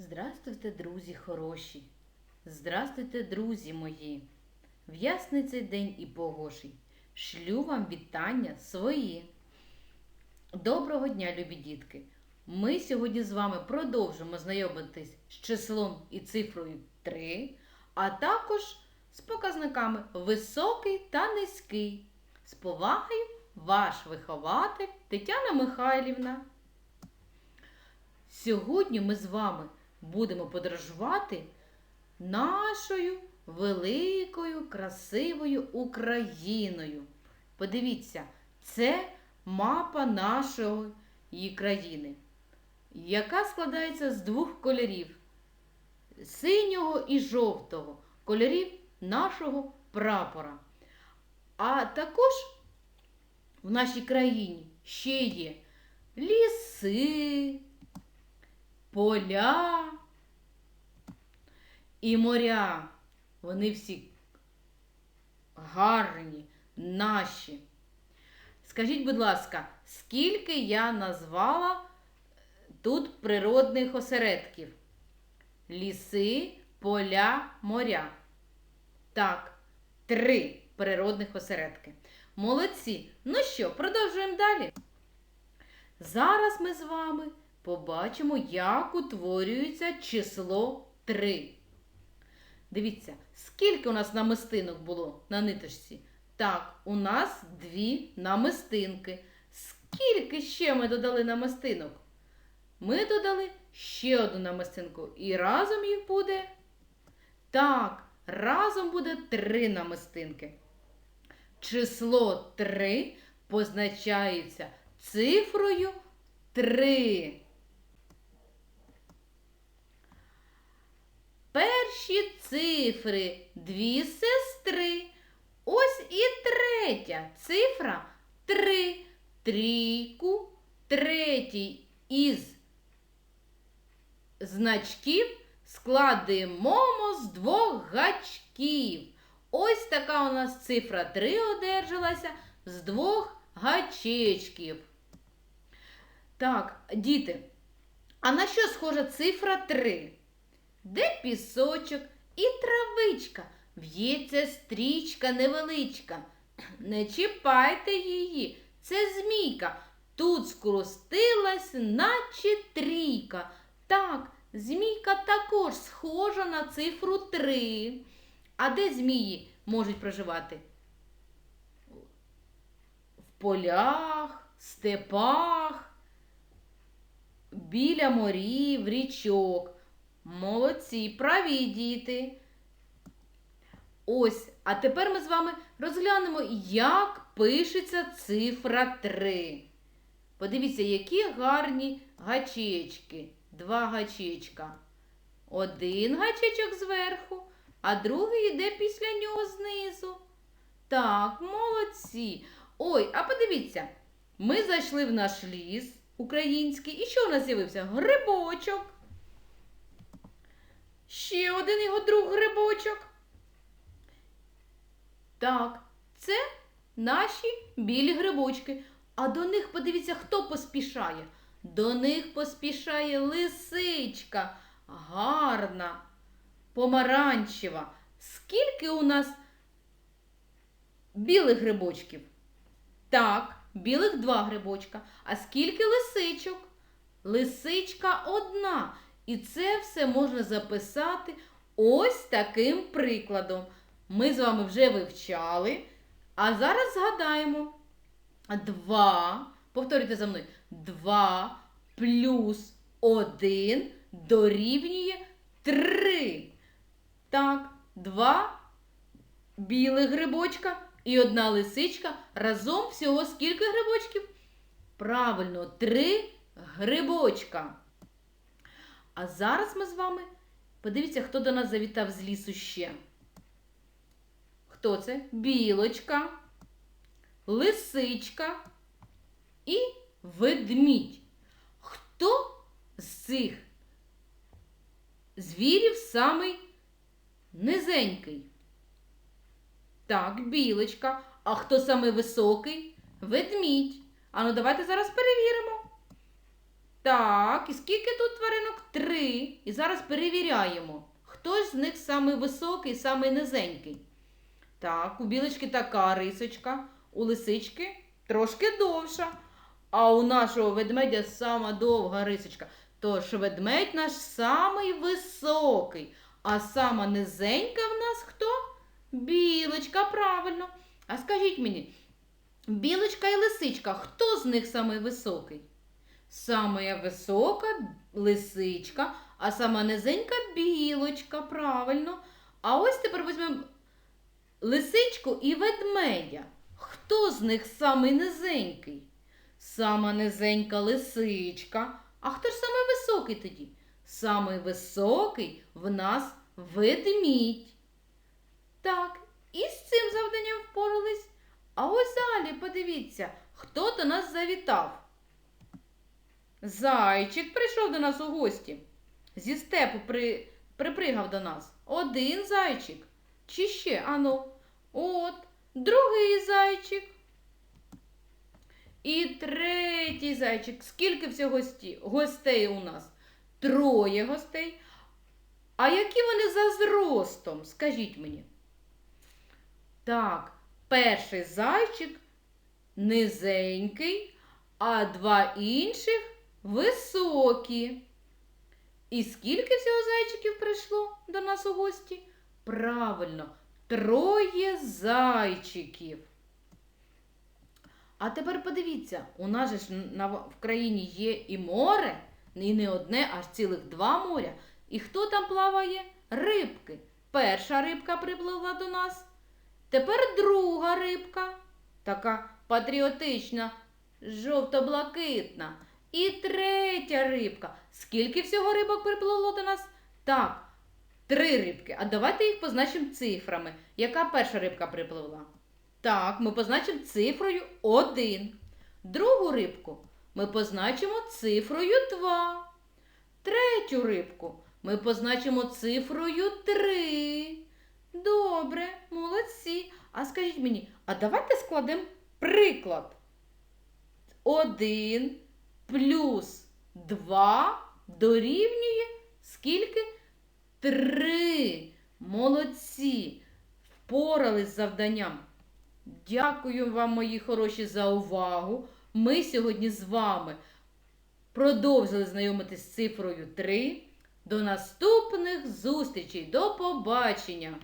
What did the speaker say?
Здрастуйте, друзі хороші. Здрастуйте, друзі мої. В ясний цей день і погожий. Шлю вам вітання свої. Доброго дня, любі дітки! Ми сьогодні з вами продовжимо знайомитись з числом і цифрою 3, а також з показниками високий та низький. З повагою ваш вихователь Тетяна Михайлівна. Сьогодні ми з вами будемо подорожувати нашою великою красивою Україною. Подивіться, це мапа нашої країни, яка складається з двох кольорів синього і жовтого кольорів нашого прапора. А також в нашій країні ще є ліси, поля і моря. Вони всі гарні, наші. Скажіть, будь ласка, скільки я назвала тут природних осередків? Ліси, поля, моря. Так, три природних осередки. Молодці. Ну що, продовжуємо далі. Зараз ми з вами побачимо, як утворюється число 3. Дивіться, скільки у нас намистинок було на ниточці? Так, у нас дві намистинки. Скільки ще ми додали намистинок? Ми додали ще одну намистинку. І разом їх буде. Так, разом буде три намистинки. Число 3 позначається цифрою 3. Перші цифри дві сестри. Ось і третя цифра 3. Трійку, третій із значків складемо з двох гачків. Ось така у нас цифра 3 одержалася з двох гачечків. Так, діти, а на що схожа цифра 3? Де пісочок і травичка? В'ється стрічка невеличка. Не чіпайте її, це змійка. Тут скрустилась, наче трійка. Так, змійка також схожа на цифру 3. А де змії можуть проживати? В полях, степах, біля морів, річок. Молодці, праві діти. Ось, а тепер ми з вами розглянемо, як пишеться цифра 3. Подивіться, які гарні гачечки. Два гачечка. Один гачечок зверху, а другий йде після нього знизу. Так, молодці. Ой, а подивіться, ми зайшли в наш ліс український. І що у нас з'явився? Грибочок. Ще один його друг грибочок. Так, це наші білі грибочки. А до них подивіться, хто поспішає. До них поспішає лисичка. Гарна, помаранчева. Скільки у нас білих грибочків? Так, білих два грибочка. А скільки лисичок? Лисичка одна. І це все можна записати ось таким прикладом. Ми з вами вже вивчали. А зараз згадаємо. Два. Повторюйте за мною. Два плюс один дорівнює три. Так, два білих грибочка і одна лисичка. Разом всього скільки грибочків? Правильно, три грибочка. А зараз ми з вами подивіться, хто до нас завітав з лісу ще. Хто це? Білочка, лисичка і ведмідь. Хто з цих звірів самий низенький? Так, білочка. А хто самий високий? Ведмідь. Ану, давайте зараз перевіримо. Так, і скільки тут тваринок? Три. І зараз перевіряємо, хто з них самий високий, самий низенький. Так, у білочки така рисочка, у лисички трошки довша. А у нашого ведмедя сама довга рисочка. Тож ведмедь наш самий високий. А сама низенька в нас хто? Білочка, правильно. А скажіть мені, білочка і лисичка, хто з них самий високий? Саме висока лисичка, а сама низенька білочка, правильно. А ось тепер візьмемо лисичку і ведмедя. Хто з них самий низенький? Сама низенька лисичка. А хто ж самий високий тоді? Самий високий в нас ведмідь. Так, і з цим завданням впорались. А ось далі подивіться, хто до нас завітав. Зайчик прийшов до нас у гості. Зі степу при... припригав до нас. Один зайчик. Чи ще? Ану. От, другий зайчик. І третій зайчик. Скільки всього гостей у нас? Троє гостей. А які вони за зростом? Скажіть мені. Так, перший зайчик низенький, а два інших високі. І скільки всього зайчиків прийшло до нас у гості? Правильно, троє зайчиків. А тепер подивіться, у нас же ж в країні є і море, і не одне, аж цілих два моря. І хто там плаває? Рибки. Перша рибка припливла до нас. Тепер друга рибка, така патріотична, жовто-блакитна. І третя рибка. Скільки всього рибок припливло до нас? Так, три рибки. А давайте їх позначимо цифрами. Яка перша рибка припливла? Так, ми позначимо цифрою 1. Другу рибку ми позначимо цифрою 2. Третю рибку ми позначимо цифрою 3. Добре, молодці. А скажіть мені, а давайте складемо приклад. 1 плюс 2 дорівнює скільки? 3. Молодці. Впорались з завданням. Дякую вам, мої хороші, за увагу. Ми сьогодні з вами продовжили знайомитись з цифрою 3. До наступних зустрічей. До побачення!